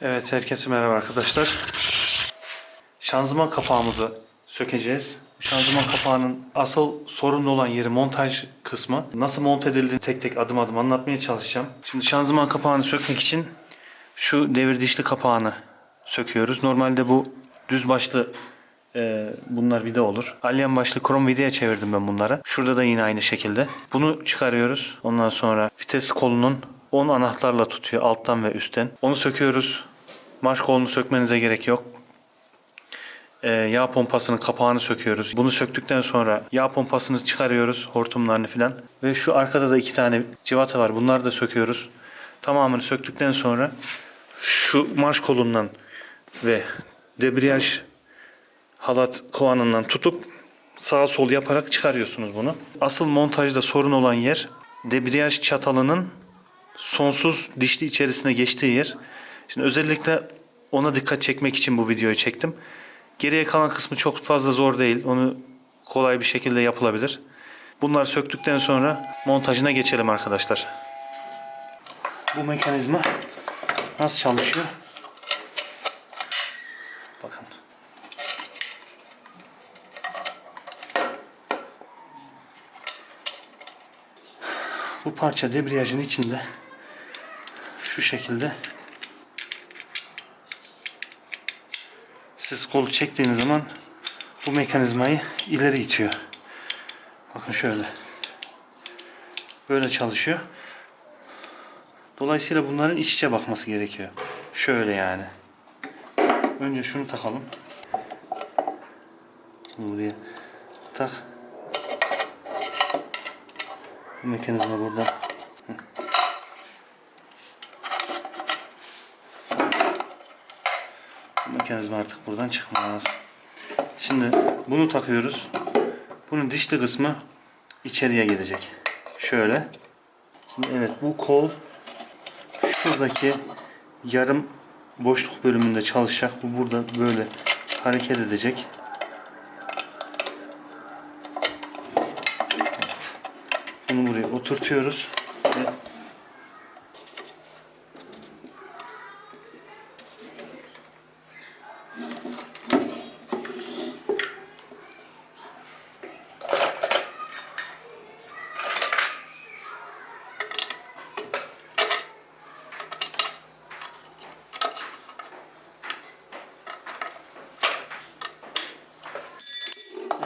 Evet herkese merhaba arkadaşlar. Şanzıman kapağımızı sökeceğiz. Şanzıman kapağının asıl sorunlu olan yeri montaj kısmı. Nasıl monte edildiğini tek tek adım adım anlatmaya çalışacağım. Şimdi şanzıman kapağını sökmek için şu devir dişli kapağını söküyoruz. Normalde bu düz başlı e, bunlar vida olur. Alyan başlı krom vidaya çevirdim ben bunları. Şurada da yine aynı şekilde. Bunu çıkarıyoruz. Ondan sonra vites kolunun 10 anahtarla tutuyor alttan ve üstten. Onu söküyoruz. Marş kolunu sökmenize gerek yok. Ee, yağ pompasının kapağını söküyoruz. Bunu söktükten sonra yağ pompasını çıkarıyoruz. Hortumlarını filan. Ve şu arkada da iki tane civata var. Bunları da söküyoruz. Tamamını söktükten sonra şu marş kolundan ve debriyaj halat kovanından tutup sağ sol yaparak çıkarıyorsunuz bunu. Asıl montajda sorun olan yer debriyaj çatalının sonsuz dişli içerisine geçtiği yer. Şimdi özellikle ona dikkat çekmek için bu videoyu çektim. Geriye kalan kısmı çok fazla zor değil. Onu kolay bir şekilde yapılabilir. Bunları söktükten sonra montajına geçelim arkadaşlar. Bu mekanizma nasıl çalışıyor? Bakın. Bu parça debriyajın içinde şu şekilde siz kolu çektiğiniz zaman bu mekanizmayı ileri itiyor. Bakın şöyle. Böyle çalışıyor. Dolayısıyla bunların iç içe bakması gerekiyor. Şöyle yani. Önce şunu takalım. Buraya tak. Bu mekanizma burada. Mekanizma artık buradan çıkmaz. Şimdi bunu takıyoruz. Bunun dişli kısmı içeriye gelecek. Şöyle. Şimdi evet bu kol şuradaki yarım boşluk bölümünde çalışacak. Bu burada böyle hareket edecek. Evet. Bunu buraya oturtuyoruz. Ve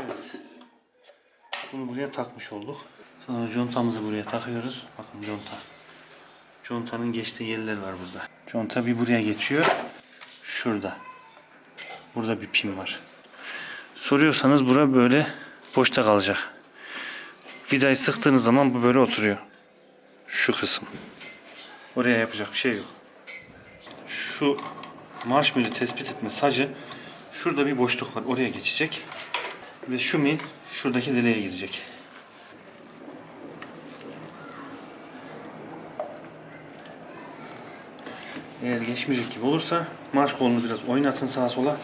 Evet. Bunu buraya takmış olduk. Sonra contamızı buraya takıyoruz. Bakın conta. Contanın geçtiği yerler var burada. Conta bir buraya geçiyor. Şurada. Burada bir pin var. Soruyorsanız bura böyle boşta kalacak. Vidayı sıktığınız zaman bu böyle oturuyor. Şu kısım. Oraya yapacak bir şey yok. Şu mili tespit etme sacı şurada bir boşluk var. Oraya geçecek. Ve şu mil şuradaki deliğe girecek. Eğer geçmeyecek gibi olursa marş kolunu biraz oynatın sağa sola.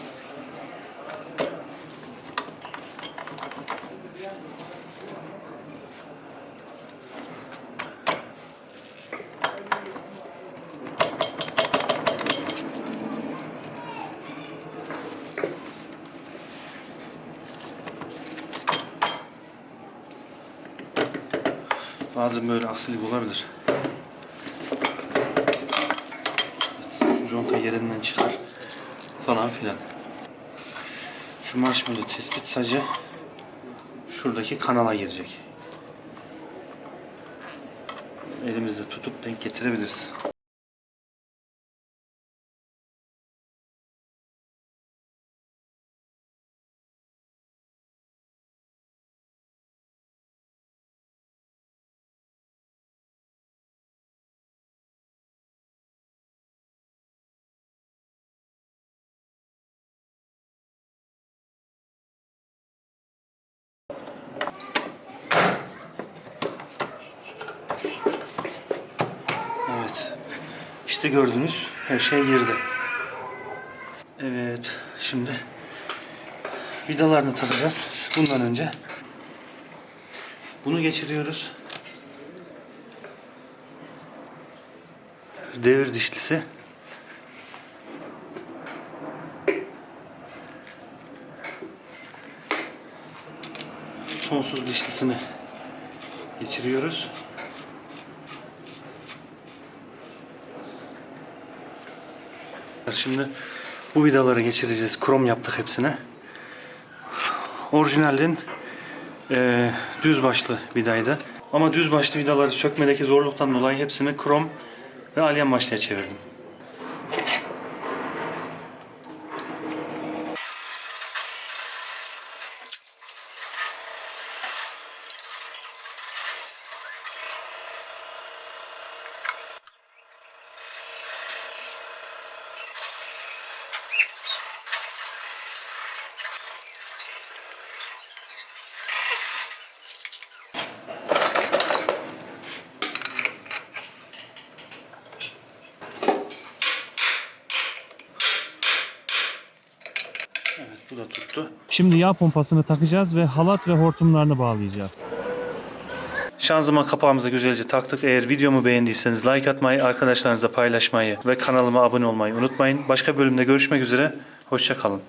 Bazen böyle aksilik olabilir. Şu conta yerinden çıkar falan filan. Şu marshmallow tespit sacı şuradaki kanala girecek. Elimizde tutup denk getirebiliriz. İşte gördünüz her şey girdi. Evet şimdi vidalarını takacağız. Bundan önce bunu geçiriyoruz. Devir dişlisi. Sonsuz dişlisini geçiriyoruz. Şimdi bu vidaları geçireceğiz. Krom yaptık hepsine. Orijinalin eee, düz başlı vidaydı. Ama düz başlı vidaları sökmedeki zorluktan dolayı hepsini krom ve alyan başlığa çevirdim. Bu da tuttu. Şimdi yağ pompasını takacağız ve halat ve hortumlarını bağlayacağız. Şanzıman kapağımızı güzelce taktık. Eğer videomu beğendiyseniz like atmayı, arkadaşlarınızla paylaşmayı ve kanalıma abone olmayı unutmayın. Başka bölümde görüşmek üzere. Hoşçakalın.